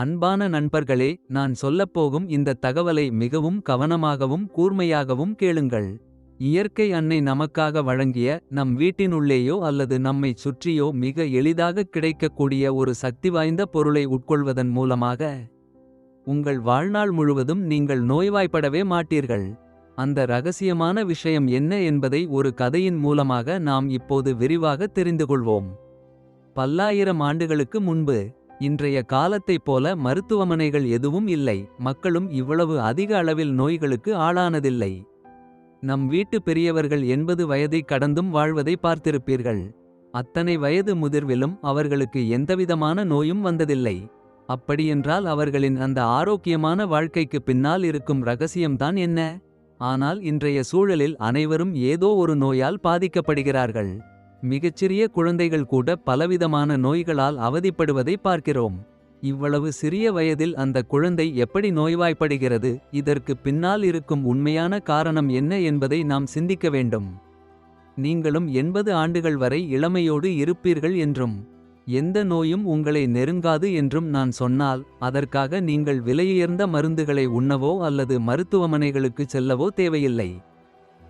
அன்பான நண்பர்களே நான் சொல்லப்போகும் இந்த தகவலை மிகவும் கவனமாகவும் கூர்மையாகவும் கேளுங்கள். இயற்கை அன்னை நமக்காக வழங்கிய நம் வீட்டினுள்ளேயோ அல்லது நம்மைச் சுற்றியோ மிக எளிதாகக் கிடைக்கக்கூடிய ஒரு சக்திவாய்ந்த பொருளை உட்கொள்வதன் மூலமாக. உங்கள் வாழ்நாள் முழுவதும் நீங்கள் நோய்வாய்ப்படவே மாட்டீர்கள். அந்த ரகசியமான விஷயம் என்ன என்பதை ஒரு கதையின் மூலமாக நாம் இப்போது விரிவாக தெரிந்துகொள்வோம். பல்லாயிரம் ஆண்டுகளுக்கு முன்பு. இன்றைய காலத்தைப் போல மருத்துவமனைகள் எதுவும் இல்லை. மக்களும் இவ்வளவு அதிக அளவில் நோய்களுக்கு ஆளானதில்லை. நம் வீட்டு பெரியவர்கள் எண்பது வயதைக் கடந்தும் வாழ்வதை பார்த்திருப்பீர்கள். அத்தனை வயது முதிர்விலும் அவர்களுக்கு எந்தவிதமான நோயும் வந்ததில்லை. அப்படியென்றால் அவர்களின் அந்த ஆரோக்கியமான வாழ்க்கைக்கு பின்னால் இருக்கும் ரகசியம்தான் என்ன. ஆனால் இன்றைய சூழலில் அனைவரும் ஏதோ ஒரு நோயால் பாதிக்கப்படுகிறார்கள். மிகச்சிறிய குழந்தைகள் கூட பலவிதமான நோய்களால் அவதிப்படுவதை பார்க்கிறோம். இவ்வளவு சிறிய வயதில் அந்த குழந்தை எப்படி நோய்வாய்ப்படுகிறது. இதற்கு பின்னால் இருக்கும் உண்மையான காரணம் என்ன என்பதை நாம் சிந்திக்க வேண்டும். நீங்களும் எண்பது ஆண்டுகள் வரை இளமையோடு இருப்பீர்கள் என்றும். எந்த நோயும் உங்களை நெருங்காது என்றும் நான் சொன்னால். அதற்காக நீங்கள் விலையுயர்ந்த மருந்துகளை உண்ணவோ அல்லது மருத்துவமனைகளுக்கு செல்லவோ தேவையில்லை.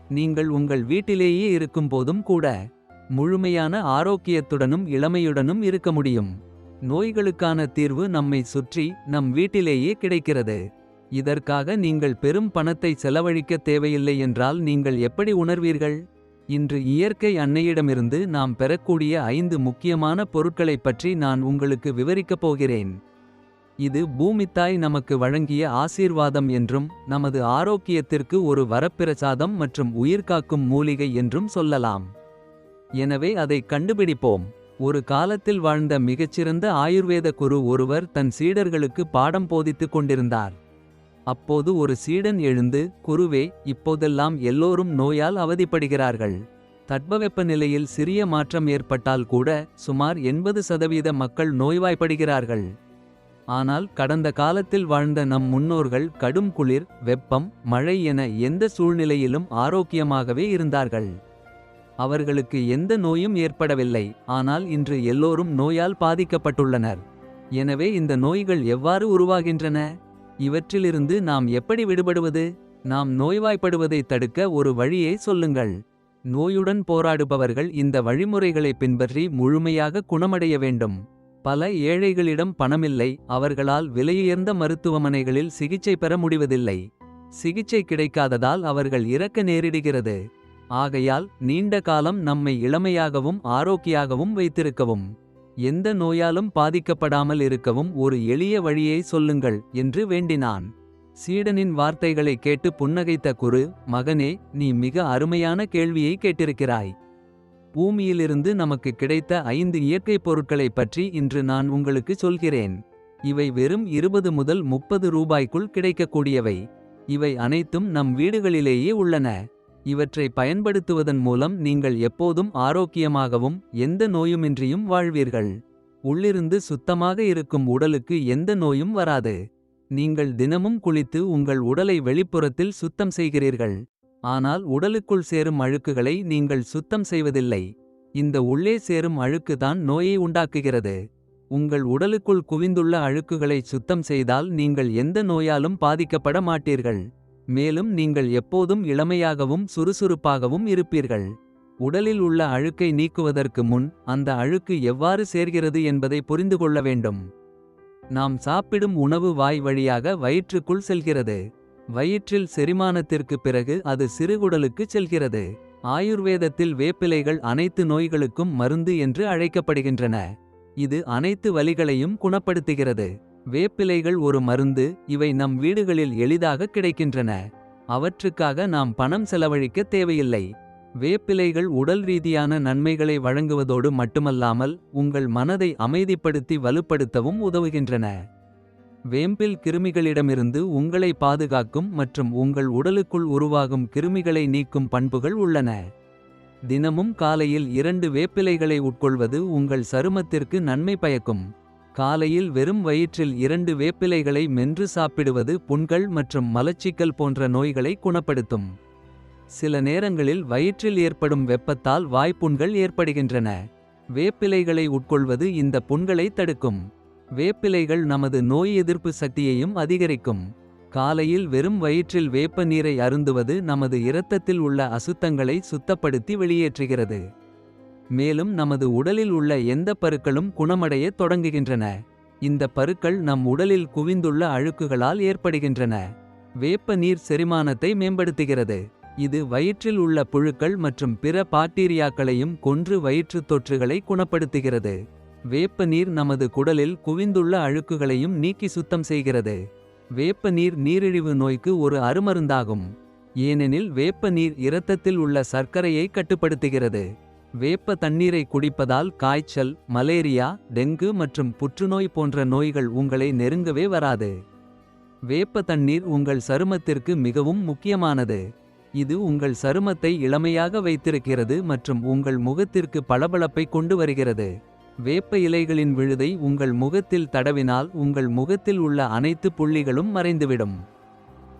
நீங்கள் உங்கள் வீட்டிலேயே இருக்கும்போதும் கூட. முழுமையான ஆரோக்கியத்துடனும் இளமையுடனும் இருக்க முடியும். நோய்களுக்கான தீர்வு நம்மை சுற்றி நம் வீட்டிலேயே கிடைக்கிறது. இதற்காக நீங்கள் பெரும் பணத்தை செலவழிக்க தேவையில்லை என்றால் நீங்கள் எப்படி உணர்வீர்கள். இன்று இயற்கை அன்னையிடமிருந்து நாம் பெறக்கூடிய ஐந்து முக்கியமான பொருட்களைப் பற்றி நான் உங்களுக்கு விவரிக்கப் போகிறேன். இது பூமித்தாய் நமக்கு வழங்கிய ஆசீர்வாதம் என்றும். நமது ஆரோக்கியத்திற்கு ஒரு வரப்பிரசாதம் மற்றும் உயிர்காக்கும் மூலிகை என்றும் சொல்லலாம். எனவே அதைக் கண்டுபிடிப்போம். ஒரு காலத்தில் வாழ்ந்த மிகச்சிறந்த ஆயுர்வேத குரு ஒருவர் தன் சீடர்களுக்கு பாடம் போதித்துக் கொண்டிருந்தார். அப்போது ஒரு சீடன் எழுந்து குருவே இப்போதெல்லாம் எல்லோரும் நோயால் அவதிப்படுகிறார்கள். தட்பவெப்பநிலையில் சிறிய மாற்றம் ஏற்பட்டால் கூட சுமார் எண்பது சதவீத மக்கள் நோய்வாய்ப்படுகிறார்கள். ஆனால் கடந்த காலத்தில் வாழ்ந்த நம் முன்னோர்கள் கடும் குளிர் வெப்பம் மழை என எந்த சூழ்நிலையிலும் ஆரோக்கியமாகவே இருந்தார்கள். அவர்களுக்கு எந்த நோயும் ஏற்படவில்லை ஆனால் இன்று எல்லோரும் நோயால் பாதிக்கப்பட்டுள்ளனர். எனவே இந்த நோய்கள் எவ்வாறு உருவாகின்றன. இவற்றிலிருந்து நாம் எப்படி விடுபடுவது. நாம் நோய்வாய்ப்படுவதைத் தடுக்க ஒரு வழியை சொல்லுங்கள். நோயுடன் போராடுபவர்கள் இந்த வழிமுறைகளை பின்பற்றி முழுமையாக குணமடைய வேண்டும். பல ஏழைகளிடம் பணமில்லை அவர்களால் விலையுயர்ந்த மருத்துவமனைகளில் சிகிச்சை பெற முடிவதில்லை. சிகிச்சை கிடைக்காததால் அவர்கள் இறக்க நேரிடுகிறது. ஆகையால் நீண்ட காலம் நம்மை இளமையாகவும் ஆரோக்கியாகவும் வைத்திருக்கவும். எந்த நோயாலும் பாதிக்கப்படாமல் இருக்கவும் ஒரு எளிய வழியை சொல்லுங்கள் என்று வேண்டினான். சீடனின் வார்த்தைகளை கேட்டு புன்னகைத்த குரு மகனே நீ மிக அருமையான கேள்வியை கேட்டிருக்கிறாய். பூமியிலிருந்து நமக்கு கிடைத்த ஐந்து இயற்கைப் பொருட்களைப் பற்றி இன்று நான் உங்களுக்கு சொல்கிறேன். இவை வெறும் இருபது முதல் முப்பது ரூபாய்க்குள் கிடைக்கக்கூடியவை. இவை அனைத்தும் நம் வீடுகளிலேயே உள்ளன. இவற்றை பயன்படுத்துவதன் மூலம் நீங்கள் எப்போதும் ஆரோக்கியமாகவும். எந்த நோயுமின்றியும் வாழ்வீர்கள். உள்ளிருந்து சுத்தமாக இருக்கும் உடலுக்கு எந்த நோயும் வராது. நீங்கள் தினமும் குளித்து உங்கள் உடலை வெளிப்புறத்தில் சுத்தம் செய்கிறீர்கள். ஆனால் உடலுக்குள் சேரும் அழுக்குகளை நீங்கள் சுத்தம் செய்வதில்லை. இந்த உள்ளே சேரும் அழுக்கு தான் நோயை உண்டாக்குகிறது. உங்கள் உடலுக்குள் குவிந்துள்ள அழுக்குகளை சுத்தம் செய்தால் நீங்கள் எந்த நோயாலும் பாதிக்கப்பட மாட்டீர்கள். மேலும் நீங்கள் எப்போதும் இளமையாகவும் சுறுசுறுப்பாகவும் இருப்பீர்கள். உடலில் உள்ள அழுக்கை நீக்குவதற்கு முன் அந்த அழுக்கு எவ்வாறு சேர்கிறது என்பதை புரிந்து கொள்ள வேண்டும். நாம் சாப்பிடும் உணவு வாய் வழியாக வயிற்றுக்குள் செல்கிறது. வயிற்றில் செரிமானத்திற்கு பிறகு அது சிறுகுடலுக்கு செல்கிறது. ஆயுர்வேதத்தில் வேப்பிலைகள் அனைத்து நோய்களுக்கும் மருந்து என்று அழைக்கப்படுகின்றன. இது அனைத்து வலிகளையும் குணப்படுத்துகிறது. வேப்பிலைகள் ஒரு மருந்து இவை நம் வீடுகளில் எளிதாக கிடைக்கின்றன. அவற்றுக்காக நாம் பணம் செலவழிக்க தேவையில்லை. வேப்பிலைகள் உடல் ரீதியான நன்மைகளை வழங்குவதோடு மட்டுமல்லாமல். உங்கள் மனதை அமைதிப்படுத்தி வலுப்படுத்தவும் உதவுகின்றன. வேம்பில் கிருமிகளிடமிருந்து உங்களை பாதுகாக்கும் மற்றும் உங்கள் உடலுக்குள் உருவாகும் கிருமிகளை நீக்கும் பண்புகள் உள்ளன. தினமும் காலையில் இரண்டு வேப்பிலைகளை உட்கொள்வது உங்கள் சருமத்திற்கு நன்மை பயக்கும். காலையில் வெறும் வயிற்றில் இரண்டு வேப்பிலைகளை மென்று சாப்பிடுவது புண்கள் மற்றும் மலச்சிக்கல் போன்ற நோய்களை குணப்படுத்தும். சில நேரங்களில் வயிற்றில் ஏற்படும் வெப்பத்தால் வாய்ப்புண்கள் ஏற்படுகின்றன. வேப்பிலைகளை உட்கொள்வது இந்த புண்களை தடுக்கும். வேப்பிலைகள் நமது நோய் எதிர்ப்பு சக்தியையும் அதிகரிக்கும். காலையில் வெறும் வயிற்றில் வேப்ப நீரை அருந்துவது நமது இரத்தத்தில் உள்ள அசுத்தங்களை சுத்தப்படுத்தி வெளியேற்றுகிறது. மேலும் நமது உடலில் உள்ள எந்த பருக்களும் குணமடையத் தொடங்குகின்றன. இந்த பருக்கள் நம் உடலில் குவிந்துள்ள அழுக்குகளால் ஏற்படுகின்றன. வேப்ப நீர் செரிமானத்தை மேம்படுத்துகிறது. இது வயிற்றில் உள்ள புழுக்கள் மற்றும் பிற பாக்டீரியாக்களையும் கொன்று வயிற்றுத் தொற்றுகளை குணப்படுத்துகிறது. வேப்ப நீர் நமது குடலில் குவிந்துள்ள அழுக்குகளையும் நீக்கி சுத்தம் செய்கிறது. வேப்ப நீர் நீரிழிவு நோய்க்கு ஒரு அருமருந்தாகும். ஏனெனில் வேப்ப நீர் இரத்தத்தில் உள்ள சர்க்கரையை கட்டுப்படுத்துகிறது. வேப்ப தண்ணீரை குடிப்பதால் காய்ச்சல் மலேரியா டெங்கு மற்றும் புற்றுநோய் போன்ற நோய்கள் உங்களை நெருங்கவே வராது. வேப்ப தண்ணீர் உங்கள் சருமத்திற்கு மிகவும் முக்கியமானது. இது உங்கள் சருமத்தை இளமையாக வைத்திருக்கிறது மற்றும் உங்கள் முகத்திற்கு பளபளப்பை கொண்டு வருகிறது. வேப்ப இலைகளின் விழுதை உங்கள் முகத்தில் தடவினால் உங்கள் முகத்தில் உள்ள அனைத்து புள்ளிகளும் மறைந்துவிடும்.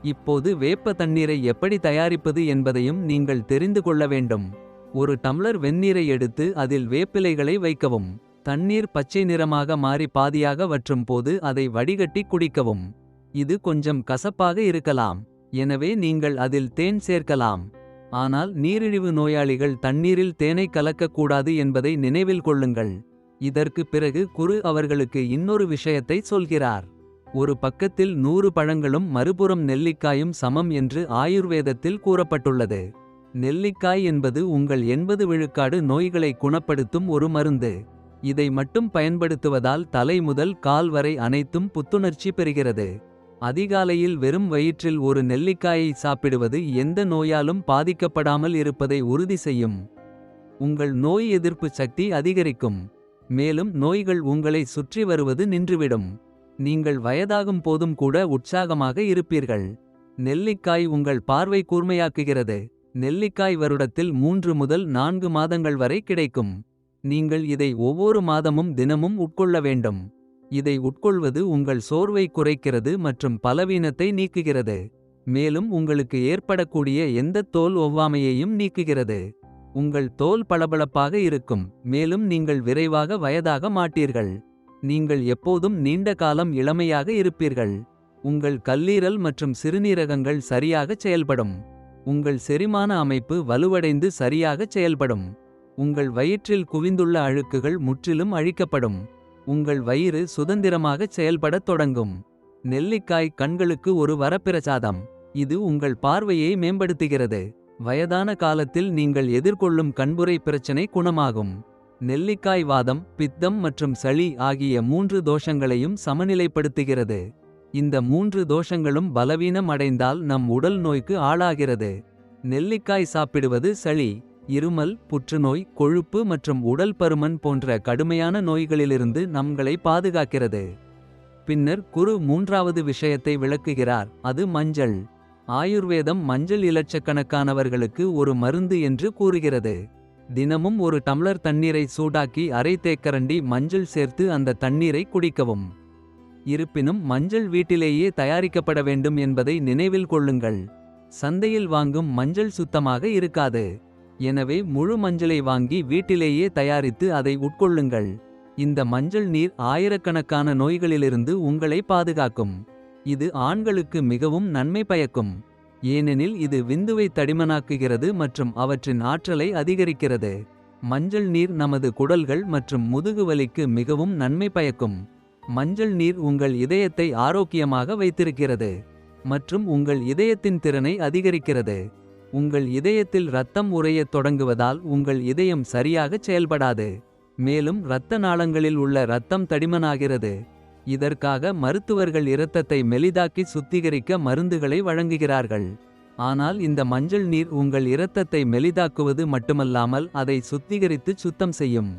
இப்போது வேப்ப தண்ணீரை எப்படி தயாரிப்பது என்பதையும் நீங்கள் தெரிந்து கொள்ள வேண்டும். ஒரு டம்ளர் வெந்நீரை எடுத்து அதில் வேப்பிலைகளை வைக்கவும். தண்ணீர் பச்சை நிறமாக மாறி பாதியாக வற்றும் போது அதை வடிகட்டி குடிக்கவும். இது கொஞ்சம் கசப்பாக இருக்கலாம். எனவே நீங்கள் அதில் தேன் சேர்க்கலாம். ஆனால் நீரிழிவு நோயாளிகள் தண்ணீரில் தேனை கலக்கக்கூடாது என்பதை நினைவில் கொள்ளுங்கள். இதற்கு பிறகு குரு அவர்களுக்கு இன்னொரு விஷயத்தை சொல்கிறார். ஒரு பக்கத்தில் நூறு பழங்களும் மறுபுறம் நெல்லிக்காயும் சமம் என்று ஆயுர்வேதத்தில் கூறப்பட்டுள்ளது. நெல்லிக்காய் என்பது உங்கள் எண்பது விழுக்காடு நோய்களை குணப்படுத்தும் ஒரு மருந்து. இதை மட்டும் பயன்படுத்துவதால் தலை முதல் கால் வரை அனைத்தும் புத்துணர்ச்சி பெறுகிறது. அதிகாலையில் வெறும் வயிற்றில் ஒரு நெல்லிக்காயை சாப்பிடுவது எந்த நோயாலும் பாதிக்கப்படாமல் இருப்பதை உறுதி செய்யும். உங்கள் நோய் எதிர்ப்பு சக்தி அதிகரிக்கும். மேலும் நோய்கள் உங்களை சுற்றி வருவது நின்றுவிடும். நீங்கள் வயதாகும் போதும் கூட உற்சாகமாக இருப்பீர்கள். நெல்லிக்காய் உங்கள் பார்வை கூர்மையாக்குகிறது. நெல்லிக்காய் வருடத்தில் மூன்று முதல் நான்கு மாதங்கள் வரை கிடைக்கும். நீங்கள் இதை ஒவ்வொரு மாதமும் தினமும் உட்கொள்ள வேண்டும். இதை உட்கொள்வது உங்கள் சோர்வை குறைக்கிறது மற்றும் பலவீனத்தை நீக்குகிறது. மேலும் உங்களுக்கு ஏற்படக்கூடிய எந்த தோல் ஒவ்வாமையையும் நீக்குகிறது. உங்கள் தோல் பளபளப்பாக இருக்கும் மேலும் நீங்கள் விரைவாக வயதாக மாட்டீர்கள். நீங்கள் எப்போதும் நீண்ட காலம் இளமையாக இருப்பீர்கள். உங்கள் கல்லீரல் மற்றும் சிறுநீரகங்கள் சரியாகச் செயல்படும். உங்கள் செரிமான அமைப்பு வலுவடைந்து சரியாகச் செயல்படும். உங்கள் வயிற்றில் குவிந்துள்ள அழுக்குகள் முற்றிலும் அழிக்கப்படும். உங்கள் வயிறு சுதந்திரமாகச் செயல்படத் தொடங்கும். நெல்லிக்காய் கண்களுக்கு ஒரு வரப்பிரசாதம். இது உங்கள் பார்வையை மேம்படுத்துகிறது. வயதான காலத்தில் நீங்கள் எதிர்கொள்ளும் கண்புரை பிரச்சனை குணமாகும். நெல்லிக்காய் வாதம் பித்தம் மற்றும் சளி ஆகிய மூன்று தோஷங்களையும் சமநிலைப்படுத்துகிறது. இந்த மூன்று தோஷங்களும் பலவீனம் அடைந்தால் நம் உடல் நோய்க்கு ஆளாகிறது. நெல்லிக்காய் சாப்பிடுவது சளி இருமல் புற்றுநோய் கொழுப்பு மற்றும் உடல் பருமன் போன்ற கடுமையான நோய்களிலிருந்து நம்மளை பாதுகாக்கிறது. பின்னர் குரு மூன்றாவது விஷயத்தை விளக்குகிறார் அது மஞ்சள். ஆயுர்வேதம் மஞ்சள் இலட்சக்கணக்கானவர்களுக்கு ஒரு மருந்து என்று கூறுகிறது. தினமும் ஒரு டம்ளர் தண்ணீரை சூடாக்கி அரை தேக்கரண்டி மஞ்சள் சேர்த்து அந்த தண்ணீரை குடிக்கவும். இருப்பினும் மஞ்சள் வீட்டிலேயே தயாரிக்கப்பட வேண்டும் என்பதை நினைவில் கொள்ளுங்கள். சந்தையில் வாங்கும் மஞ்சள் சுத்தமாக இருக்காது. எனவே முழு மஞ்சளை வாங்கி வீட்டிலேயே தயாரித்து அதை உட்கொள்ளுங்கள். இந்த மஞ்சள் நீர் ஆயிரக்கணக்கான நோய்களிலிருந்து உங்களை பாதுகாக்கும். இது ஆண்களுக்கு மிகவும் நன்மை பயக்கும். ஏனெனில் இது விந்துவை தடிமனாக்குகிறது மற்றும் அவற்றின் ஆற்றலை அதிகரிக்கிறது. மஞ்சள் நீர் நமது குடல்கள் மற்றும் முதுகுவலிக்கு மிகவும் நன்மை பயக்கும். மஞ்சள் நீர் உங்கள் இதயத்தை ஆரோக்கியமாக வைத்திருக்கிறது. மற்றும் உங்கள் இதயத்தின் திறனை அதிகரிக்கிறது. உங்கள் இதயத்தில் இரத்தம் உறையத் தொடங்குவதால் உங்கள் இதயம் சரியாகச் செயல்படாது. மேலும் இரத்த நாளங்களில் உள்ள இரத்தம் தடிமனாகிறது. இதற்காக மருத்துவர்கள் இரத்தத்தை மெலிதாக்கி சுத்திகரிக்க மருந்துகளை வழங்குகிறார்கள். ஆனால் இந்த மஞ்சள் நீர் உங்கள் இரத்தத்தை மெலிதாக்குவது மட்டுமல்லாமல் அதை சுத்திகரித்து சுத்தம் செய்யும்.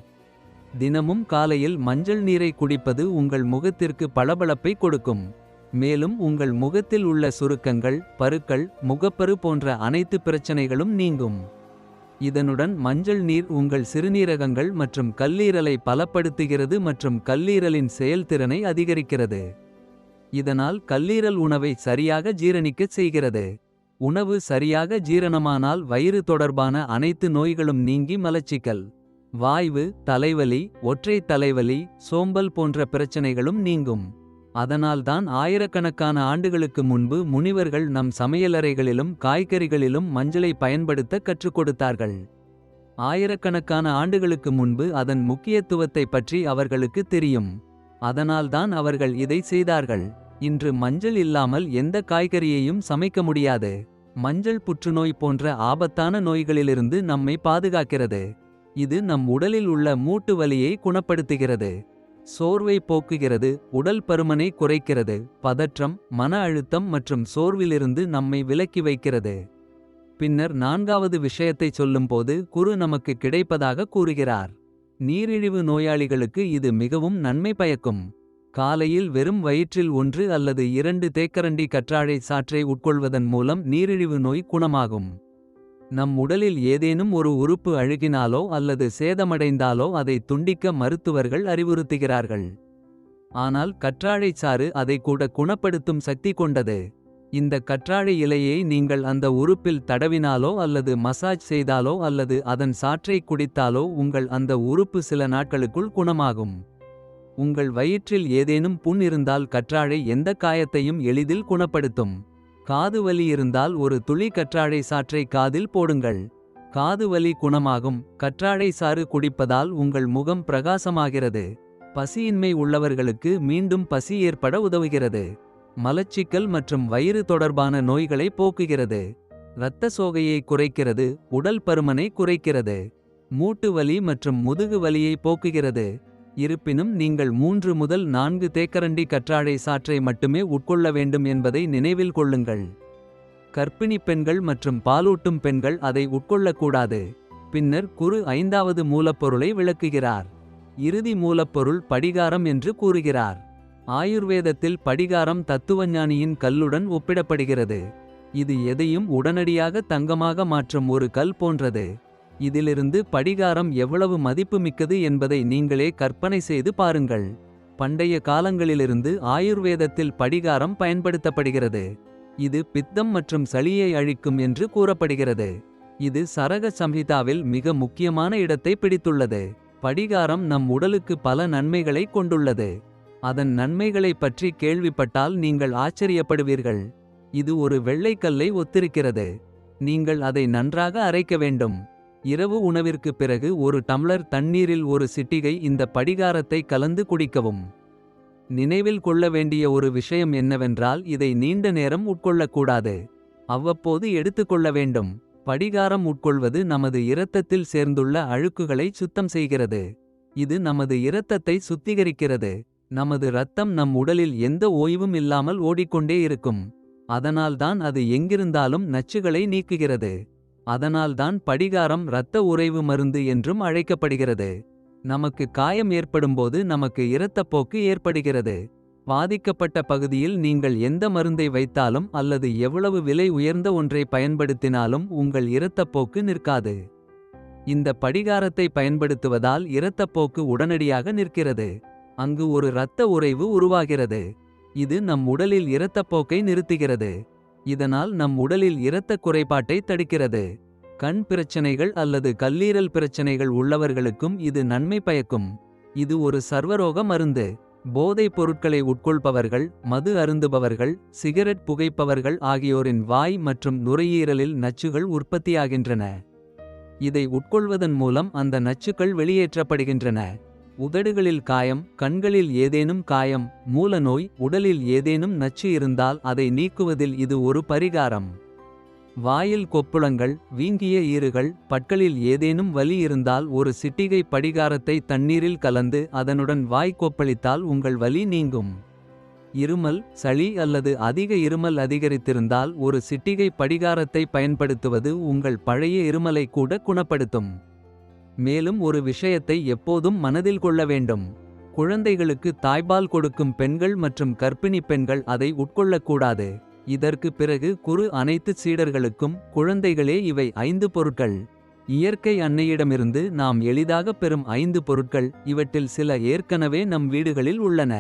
தினமும் காலையில் மஞ்சள் நீரை குடிப்பது உங்கள் முகத்திற்கு பளபளப்பை கொடுக்கும். மேலும் உங்கள் முகத்தில் உள்ள சுருக்கங்கள் பருக்கள் முகப்பரு போன்ற அனைத்து பிரச்சனைகளும் நீங்கும். இதனுடன் மஞ்சள் நீர் உங்கள் சிறுநீரகங்கள் மற்றும் கல்லீரலை பலப்படுத்துகிறது மற்றும் கல்லீரலின் செயல்திறனை அதிகரிக்கிறது. இதனால் கல்லீரல் உணவை சரியாக ஜீரணிக்கச் செய்கிறது. உணவு சரியாக ஜீரணமானால் வயிறு தொடர்பான அனைத்து நோய்களும் நீங்கி மலச்சிக்கல். வாய்வு தலைவலி ஒற்றை தலைவலி சோம்பல் போன்ற பிரச்சனைகளும் நீங்கும். அதனால்தான் ஆயிரக்கணக்கான ஆண்டுகளுக்கு முன்பு முனிவர்கள் நம் சமையலறைகளிலும் காய்கறிகளிலும் மஞ்சளை பயன்படுத்த கற்றுக் கொடுத்தார்கள். ஆயிரக்கணக்கான ஆண்டுகளுக்கு முன்பு அதன் முக்கியத்துவத்தை பற்றி அவர்களுக்கு தெரியும். அதனால்தான் அவர்கள் இதை செய்தார்கள். இன்று மஞ்சள் இல்லாமல் எந்த காய்கறியையும் சமைக்க முடியாது. மஞ்சள் புற்றுநோய் போன்ற ஆபத்தான நோய்களிலிருந்து நம்மை பாதுகாக்கிறது. இது நம் உடலில் உள்ள மூட்டு வலியை குணப்படுத்துகிறது. சோர்வை போக்குகிறது உடல் பருமனை குறைக்கிறது பதற்றம் மன அழுத்தம் மற்றும் சோர்விலிருந்து நம்மை விலக்கி வைக்கிறது. பின்னர் நான்காவது விஷயத்தை சொல்லும்போது குரு நமக்கு கிடைப்பதாக கூறுகிறார். நீரிழிவு நோயாளிகளுக்கு இது மிகவும் நன்மை பயக்கும். காலையில் வெறும் வயிற்றில் ஒன்று அல்லது இரண்டு தேக்கரண்டி கற்றாழை சாற்றை உட்கொள்வதன் மூலம் நீரிழிவு நோய் குணமாகும். நம் உடலில் ஏதேனும் ஒரு உறுப்பு அழுகினாலோ அல்லது சேதமடைந்தாலோ அதை துண்டிக்க மருத்துவர்கள் அறிவுறுத்துகிறார்கள். ஆனால் கற்றாழை சாறு அதை கூட குணப்படுத்தும் சக்தி கொண்டது. இந்த கற்றாழை இலையை நீங்கள் அந்த உறுப்பில் தடவினாலோ அல்லது மசாஜ் செய்தாலோ அல்லது அதன் சாற்றை குடித்தாலோ உங்கள் அந்த உறுப்பு சில நாட்களுக்குள் குணமாகும். உங்கள் வயிற்றில் ஏதேனும் புண் இருந்தால் கற்றாழை எந்த காயத்தையும் எளிதில் குணப்படுத்தும். காது வலி இருந்தால் ஒரு துளி கற்றாழை சாற்றை காதில் போடுங்கள். காது வலி குணமாகும். கற்றாழை சாறு குடிப்பதால் உங்கள் முகம் பிரகாசமாகிறது. பசியின்மை உள்ளவர்களுக்கு மீண்டும் பசி ஏற்பட உதவுகிறது. மலச்சிக்கல் மற்றும் வயிறு தொடர்பான நோய்களை போக்குகிறது. இரத்த சோகையை குறைக்கிறது. உடல் பருமனை குறைக்கிறது. மூட்டு வலி மற்றும் முதுகு வலியை போக்குகிறது. இருப்பினும் நீங்கள் மூன்று முதல் நான்கு தேக்கரண்டி கற்றாழை சாற்றை மட்டுமே உட்கொள்ள வேண்டும் என்பதை நினைவில் கொள்ளுங்கள். கர்ப்பிணி பெண்கள் மற்றும் பாலூட்டும் பெண்கள் அதை உட்கொள்ளக்கூடாது. பின்னர் குரு ஐந்தாவது மூலப்பொருளை விளக்குகிறார். இறுதி மூலப்பொருள் படிகாரம் என்று கூறுகிறார். ஆயுர்வேதத்தில் படிகாரம் தத்துவஞானியின் கல்லுடன் ஒப்பிடப்படுகிறது. இது எதையும் உடனடியாக தங்கமாக மாற்றும் ஒரு கல் போன்றது. இதிலிருந்து படிகாரம் எவ்வளவு மதிப்புமிக்கது என்பதை நீங்களே கற்பனை செய்து பாருங்கள். பண்டைய காலங்களிலிருந்து ஆயுர்வேதத்தில் படிகாரம் பயன்படுத்தப்படுகிறது. இது பித்தம் மற்றும் சளியை அழிக்கும் என்று கூறப்படுகிறது. இது சரக சம்ஹிதாவில் மிக முக்கியமான இடத்தை பிடித்துள்ளது. படிகாரம் நம் உடலுக்கு பல நன்மைகளை கொண்டுள்ளது. அதன் நன்மைகளைப் பற்றி கேள்விப்பட்டால் நீங்கள் ஆச்சரியப்படுவீர்கள். இது ஒரு வெள்ளைக்கல்லை ஒத்திருக்கிறது. நீங்கள் அதை நன்றாக அரைக்க வேண்டும். இரவு உணவிற்கு பிறகு ஒரு டம்ளர் தண்ணீரில் ஒரு சிட்டிகை இந்த படிகாரத்தை கலந்து குடிக்கவும். நினைவில் கொள்ள வேண்டிய ஒரு விஷயம் என்னவென்றால் இதை நீண்ட நேரம் உட்கொள்ளக்கூடாது. அவ்வப்போது எடுத்துக்கொள்ள வேண்டும். படிகாரம் உட்கொள்வது நமது இரத்தத்தில் சேர்ந்துள்ள அழுக்குகளை சுத்தம் செய்கிறது. இது நமது இரத்தத்தை சுத்திகரிக்கிறது. நமது இரத்தம் நம் உடலில் எந்த ஓய்வும் இல்லாமல் ஓடிக்கொண்டே இருக்கும். அதனால்தான் அது எங்கிருந்தாலும் நச்சுகளை நீக்குகிறது. அதனால்தான் படிகாரம் இரத்த உறைவு மருந்து என்றும் அழைக்கப்படுகிறது. நமக்கு காயம் ஏற்படும்போது நமக்கு இரத்தப்போக்கு ஏற்படுகிறது. பாதிக்கப்பட்ட பகுதியில் நீங்கள் எந்த மருந்தை வைத்தாலும் அல்லது எவ்வளவு விலை உயர்ந்த ஒன்றை பயன்படுத்தினாலும் உங்கள் இரத்தப்போக்கு நிற்காது. இந்த படிகாரத்தை பயன்படுத்துவதால் இரத்தப்போக்கு உடனடியாக நிற்கிறது. அங்கு ஒரு இரத்த உறைவு உருவாகிறது. இது நம் உடலில் இரத்தப்போக்கை நிறுத்துகிறது. இதனால் நம் உடலில் இரத்த குறைபாட்டை தடுக்கிறது. கண் பிரச்சனைகள் அல்லது கல்லீரல் பிரச்சனைகள் உள்ளவர்களுக்கும் இது நன்மை பயக்கும். இது ஒரு சர்வரோக மருந்து. போதைப் பொருட்களை உட்கொள்பவர்கள் மது அருந்துபவர்கள் சிகரெட் புகைப்பவர்கள் ஆகியோரின் வாய் மற்றும் நுரையீரலில் நச்சுகள் உற்பத்தியாகின்றன. இதை உட்கொள்வதன் மூலம் அந்த நச்சுக்கள் வெளியேற்றப்படுகின்றன. உதடுகளில் காயம் கண்களில் ஏதேனும் காயம் மூலநோய் உடலில் ஏதேனும் நச்சு இருந்தால் அதை நீக்குவதில் இது ஒரு பரிகாரம். வாயில் கொப்புளங்கள் வீங்கிய ஈறுகள் பற்களில் ஏதேனும் வலி இருந்தால் ஒரு சிட்டிகை படிகாரத்தை தண்ணீரில் கலந்து அதனுடன் வாய் கொப்பளித்தால் உங்கள் வலி நீங்கும். இருமல் சளி அல்லது அதிக இருமல் அதிகரித்திருந்தால் ஒரு சிட்டிகை படிகாரத்தை பயன்படுத்துவது உங்கள் பழைய இருமலை கூட குணப்படுத்தும். மேலும் ஒரு விஷயத்தை எப்போதும் மனதில் கொள்ள வேண்டும். குழந்தைகளுக்கு தாய்பால் கொடுக்கும் பெண்கள் மற்றும் கர்ப்பிணி பெண்கள் அதை உட்கொள்ளக்கூடாது. இதற்கு பிறகு குரு அனைத்து சீடர்களுக்கும் குழந்தைகளே இவை ஐந்து பொருட்கள். இயற்கை அன்னையிடமிருந்து நாம் எளிதாக பெறும் ஐந்து பொருட்கள் இவற்றில் சில ஏற்கனவே நம் வீடுகளில் உள்ளன.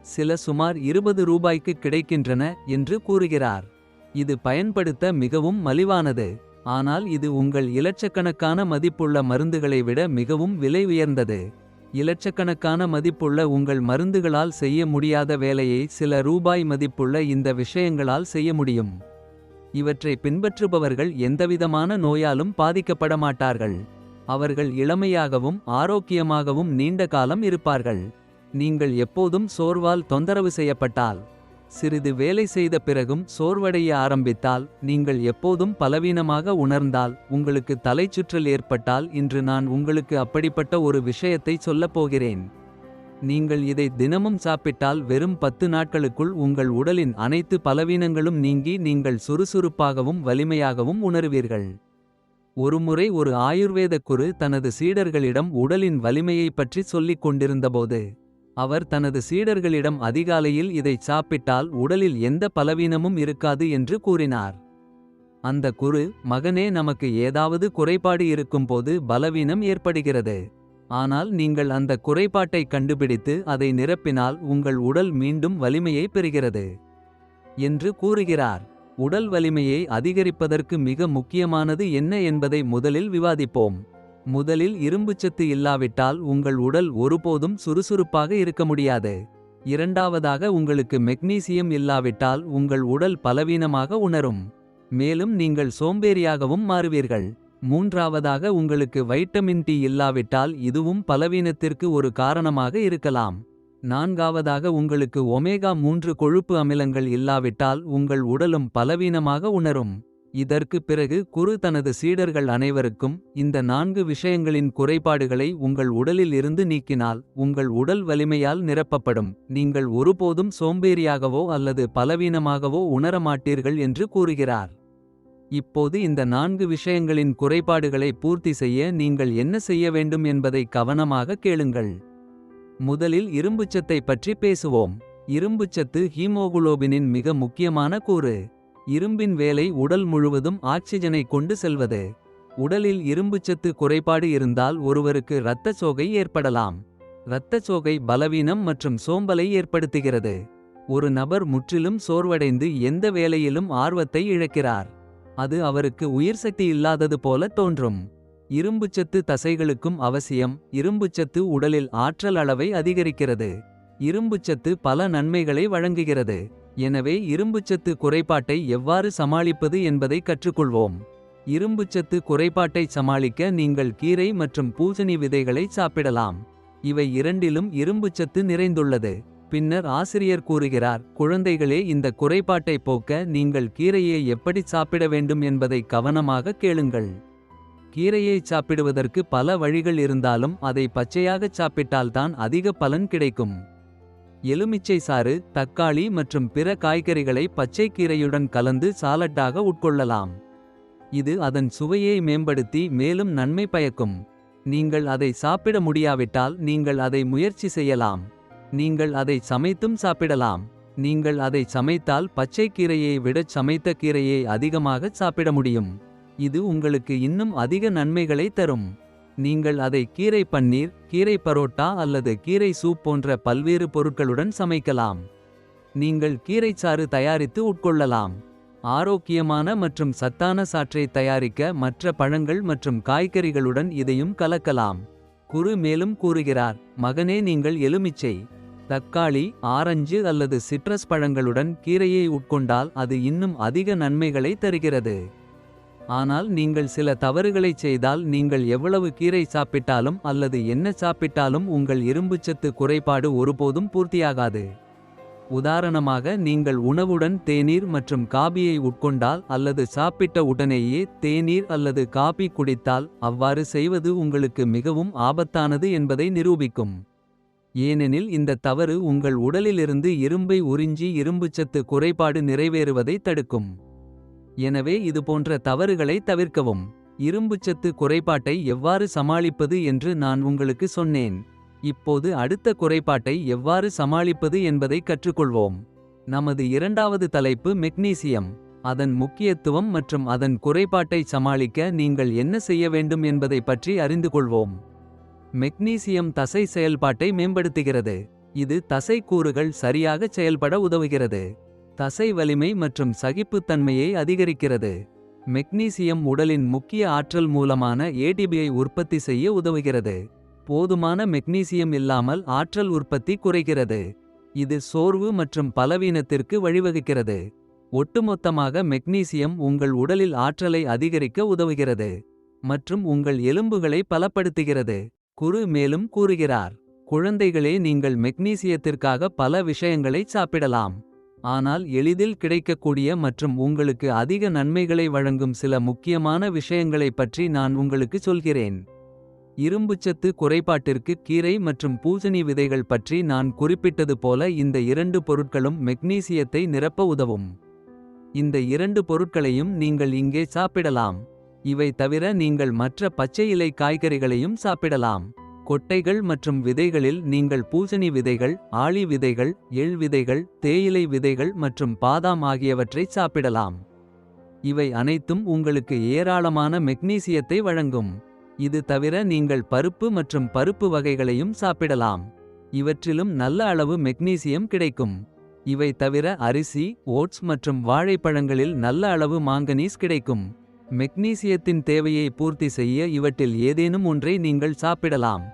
சில சுமார் இருபது ரூபாய்க்கு கிடைக்கின்றன என்று கூறுகிறார். இது பயன்படுத்த மிகவும் மலிவானது. ஆனால் இது உங்கள் இலட்சக்கணக்கான மதிப்புள்ள மருந்துகளை விட மிகவும் விலை உயர்ந்தது. இலட்சக்கணக்கான மதிப்புள்ள உங்கள் மருந்துகளால் செய்ய முடியாத வேலையை சில ரூபாய் மதிப்புள்ள இந்த விஷயங்களால் செய்ய முடியும். இவற்றை பின்பற்றுபவர்கள் எந்தவிதமான நோயாலும் பாதிக்கப்பட மாட்டார்கள். அவர்கள் இளமையாகவும் ஆரோக்கியமாகவும் நீண்ட காலம் இருப்பார்கள். நீங்கள் எப்போதும் சோர்வால் தொந்தரவு செய்யப்பட்டால். சிறிது வேலை செய்த பிறகும் சோர்வடைய ஆரம்பித்தால் நீங்கள் எப்போதும் பலவீனமாக உணர்ந்தால் உங்களுக்கு தலைச்சுற்றல் ஏற்பட்டால் இன்று நான் உங்களுக்கு அப்படிப்பட்ட ஒரு விஷயத்தை சொல்லப் போகிறேன். நீங்கள் இதை தினமும் சாப்பிட்டால் வெறும் பத்து நாட்களுக்குள் உங்கள் உடலின் அனைத்து பலவீனங்களும் நீங்கி நீங்கள் சுறுசுறுப்பாகவும் வலிமையாகவும் உணருவீர்கள். ஒருமுறை ஒரு ஆயுர்வேத குரு தனது சீடர்களிடம் உடலின் வலிமையைப் பற்றி சொல்லிக் கொண்டிருந்தபோது அவர் தனது சீடர்களிடம் அதிகாலையில் இதைச் சாப்பிட்டால் உடலில் எந்த பலவீனமும் இருக்காது என்று கூறினார். அந்த குரு மகனே நமக்கு ஏதாவது குறைபாடு இருக்கும்போது பலவீனம் ஏற்படுகிறது. ஆனால் நீங்கள் அந்த குறைபாட்டை கண்டுபிடித்து அதை நிரப்பினால் உங்கள் உடல் மீண்டும் வலிமையை பெறுகிறது என்று கூறுகிறார். உடல் வலிமையை அதிகரிப்பதற்கு மிக முக்கியமானது என்ன என்பதை முதலில் விவாதிப்போம். முதலில் இரும்புச்சத்து இல்லாவிட்டால் உங்கள் உடல் ஒருபோதும் சுறுசுறுப்பாக இருக்க முடியாது. இரண்டாவதாக உங்களுக்கு மெக்னீசியம் இல்லாவிட்டால் உங்கள் உடல் பலவீனமாக உணரும். மேலும் நீங்கள் சோம்பேறியாகவும் மாறுவீர்கள். மூன்றாவதாக உங்களுக்கு வைட்டமின் டி இல்லாவிட்டால் இதுவும் பலவீனத்திற்கு ஒரு காரணமாக இருக்கலாம். நான்காவதாக உங்களுக்கு ஒமேகா மூன்று கொழுப்பு அமிலங்கள் இல்லாவிட்டால் உங்கள் உடலும் பலவீனமாக உணரும். இதற்கு பிறகு குரு தனது சீடர்கள் அனைவருக்கும் இந்த நான்கு விஷயங்களின் குறைபாடுகளை உங்கள் உடலில் இருந்து நீக்கினால் உங்கள் உடல் வலிமையால் நிரப்பப்படும். நீங்கள் ஒருபோதும் சோம்பேறியாகவோ அல்லது பலவீனமாகவோ உணரமாட்டீர்கள் என்று கூறுகிறார். இப்போது இந்த நான்கு விஷயங்களின் குறைபாடுகளை பூர்த்தி செய்ய நீங்கள் என்ன செய்ய வேண்டும் என்பதை கவனமாக கேளுங்கள். முதலில் இரும்புச்சத்தை பற்றி பேசுவோம். இரும்புச்சத்து ஹீமோகுளோபினின் மிக முக்கியமான கூறு. இரும்பின் வேலை உடல் முழுவதும் ஆக்சிஜனை கொண்டு செல்வது. உடலில் இரும்புச்சத்து குறைபாடு இருந்தால் ஒருவருக்கு இரத்தச் சோகை ஏற்படலாம். இரத்தச் சோகை பலவீனம் மற்றும் சோம்பலை ஏற்படுத்துகிறது. ஒரு நபர் முற்றிலும் சோர்வடைந்து எந்த வேலையிலும் ஆர்வத்தை இழக்கிறார். அது அவருக்கு உயிர்சக்தி இல்லாதது போல தோன்றும். இரும்புச்சத்து தசைகளுக்கும் அவசியம் இரும்புச்சத்து உடலில் ஆற்றல் அளவை அதிகரிக்கிறது. இரும்புச்சத்து பல நன்மைகளை வழங்குகிறது. எனவே இரும்புச்சத்து குறைபாட்டை எவ்வாறு சமாளிப்பது என்பதை கற்றுக்கொள்வோம். இரும்புச்சத்து குறைபாட்டை சமாளிக்க நீங்கள் கீரை மற்றும் பூசணி விதைகளை சாப்பிடலாம். இவை இரண்டிலும் இரும்புச்சத்து நிறைந்துள்ளது. பின்னர் ஆசிரியர் கூறுகிறார் குழந்தைகளே இந்த குறைபாட்டை போக்க நீங்கள் கீரையை எப்படி சாப்பிட வேண்டும் என்பதை கவனமாக கேளுங்கள். கீரையை சாப்பிடுவதற்கு பல வழிகள் இருந்தாலும் அதை பச்சையாகச் சாப்பிட்டால்தான் அதிக பலன் கிடைக்கும். எலுமிச்சை சாறு தக்காளி மற்றும் பிற காய்கறிகளை பச்சை கீரையுடன் கலந்து சாலட்டாக உட்கொள்ளலாம். இது அதன் சுவையை மேம்படுத்தி மேலும் நன்மை பயக்கும். நீங்கள் அதை சாப்பிட முடியாவிட்டால் நீங்கள் அதை முயற்சி செய்யலாம். நீங்கள் அதை சமைத்தும் சாப்பிடலாம். நீங்கள் அதை சமைத்தால் பச்சை கீரையை விடச் சமைத்த கீரையை அதிகமாகச் சாப்பிட முடியும். இது உங்களுக்கு இன்னும் அதிக நன்மைகளை தரும். நீங்கள் அதை கீரை பன்னீர் கீரை பரோட்டா அல்லது கீரை சூப் போன்ற பல்வேறு பொருட்களுடன் சமைக்கலாம். நீங்கள் கீரைச்சாறு தயாரித்து உட்கொள்ளலாம். ஆரோக்கியமான மற்றும் சத்தான சாற்றை தயாரிக்க மற்ற பழங்கள் மற்றும் காய்கறிகளுடன் இதையும் கலக்கலாம். குரு மேலும் கூறுகிறார் மகனே நீங்கள் எலுமிச்சை தக்காளி ஆரஞ்சு அல்லது சிட்ரஸ் பழங்களுடன் கீரையை உட்கொண்டால் அது இன்னும் அதிக நன்மைகளை தருகிறது. ஆனால் நீங்கள் சில தவறுகளைச் செய்தால் நீங்கள் எவ்வளவு கீரை சாப்பிட்டாலும் அல்லது என்ன சாப்பிட்டாலும் உங்கள் இரும்புச்சத்து குறைபாடு ஒருபோதும் பூர்த்தியாகாது. உதாரணமாக நீங்கள் உணவுடன் தேநீர் மற்றும் காபியை உட்கொண்டால் அல்லது சாப்பிட்ட உடனேயே தேநீர் அல்லது காபி குடித்தால் அவ்வாறு செய்வது உங்களுக்கு மிகவும் ஆபத்தானது என்பதை நிரூபிக்கும். ஏனெனில் இந்த தவறு உங்கள் உடலிலிருந்து இரும்பை உறிஞ்சி இரும்புச்சத்து குறைபாடு நிறைவேறுவதை தடுக்கும். எனவே இது போன்ற தவறுகளை தவிர்க்கவும். இரும்புச்சத்து குறைபாட்டை எவ்வாறு சமாளிப்பது என்று நான் உங்களுக்கு சொன்னேன். இப்போது அடுத்த குறைபாட்டை எவ்வாறு சமாளிப்பது என்பதை கற்றுக்கொள்வோம். நமது இரண்டாவது தலைப்பு மெக்னீசியம். அதன் முக்கியத்துவம் மற்றும் அதன் குறைபாட்டை சமாளிக்க நீங்கள் என்ன செய்ய வேண்டும் என்பதை பற்றி அறிந்து கொள்வோம். மெக்னீசியம் தசை செயல்பாட்டை மேம்படுத்துகிறது. இது தசை கூறுகள் சரியாக செயல்பட உதவுகிறது. தசை வலிமை மற்றும் சகிப்புத்தன்மையை அதிகரிக்கிறது மெக்னீசியம் உடலின் முக்கிய ஆற்றல் மூலமான ஏடிபியை உற்பத்தி செய்ய உதவுகிறது. போதுமான மெக்னீசியம் இல்லாமல் ஆற்றல் உற்பத்தி குறைகிறது. இது சோர்வு மற்றும் பலவீனத்திற்கு வழிவகுக்கிறது. ஒட்டுமொத்தமாக மெக்னீசியம் உங்கள் உடலில் ஆற்றலை அதிகரிக்க உதவுகிறது. மற்றும் உங்கள் எலும்புகளை பலப்படுத்துகிறது. குரு மேலும் கூறுகிறார். குழந்தைகளே நீங்கள் மெக்னீசியத்திற்காக பல விஷயங்களை சாப்பிடலாம். ஆனால் எளிதில் கிடைக்கக்கூடிய மற்றும் உங்களுக்கு அதிக நன்மைகளை வழங்கும் சில முக்கியமான விஷயங்களைப் பற்றி நான் உங்களுக்கு சொல்கிறேன். இரும்புச்சத்து குறைபாட்டிற்கு கீரை மற்றும் பூசணி விதைகள் பற்றி நான் குறிப்பிட்டது போல இந்த இரண்டு பொருட்களும் மெக்னீசியத்தை நிரப்ப உதவும். இந்த இரண்டு பொருட்களையும் நீங்கள் இங்கே சாப்பிடலாம். இவை தவிர நீங்கள் மற்ற பச்சை இலை காய்கறிகளையும் சாப்பிடலாம். கொட்டைகள் மற்றும் விதைகளில் நீங்கள் பூசணி விதைகள் ஆளி விதைகள் எள் விதைகள் தேயிலை விதைகள் மற்றும் பாதாம் ஆகியவற்றை சாப்பிடலாம். இவை அனைத்தும் உங்களுக்கு ஏராளமான மெக்னீசியத்தை வழங்கும். இது தவிர நீங்கள் பருப்பு மற்றும் பருப்பு வகைகளையும் சாப்பிடலாம். இவற்றிலும் நல்ல அளவு மெக்னீசியம் கிடைக்கும். இவை தவிர அரிசி ஓட்ஸ் மற்றும் வாழைப்பழங்களில் நல்ல அளவு மாங்கனீஸ் கிடைக்கும். மெக்னீசியத்தின் தேவையை பூர்த்தி செய்ய இவற்றில் ஏதேனும் ஒன்றை நீங்கள் சாப்பிடலாம்.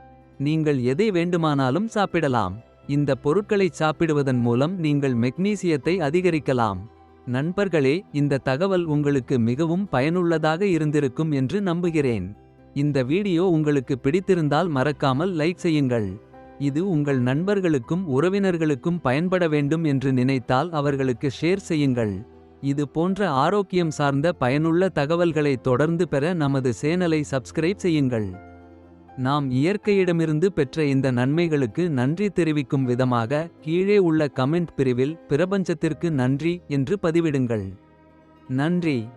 நீங்கள் எதை வேண்டுமானாலும் சாப்பிடலாம். இந்த பொருட்களை சாப்பிடுவதன் மூலம் நீங்கள் மெக்னீசியத்தை அதிகரிக்கலாம். நண்பர்களே இந்த தகவல் உங்களுக்கு மிகவும் பயனுள்ளதாக இருந்திருக்கும் என்று நம்புகிறேன். இந்த வீடியோ உங்களுக்கு பிடித்திருந்தால் மறக்காமல் லைக் செய்யுங்கள். இது உங்கள் நண்பர்களுக்கும் உறவினர்களுக்கும் பயன்பட வேண்டும் என்று நினைத்தால் அவர்களுக்கு ஷேர் செய்யுங்கள். இது போன்ற ஆரோக்கியம் சார்ந்த பயனுள்ள தகவல்களை தொடர்ந்து பெற நமது சேனலை சப்ஸ்கிரைப் செய்யுங்கள். நாம் இயற்கையிடமிருந்து பெற்ற இந்த நன்மைகளுக்கு நன்றி தெரிவிக்கும் விதமாக கீழே உள்ள கமெண்ட் பிரிவில் பிரபஞ்சத்திற்கு நன்றி என்று பதிவிடுங்கள். நன்றி.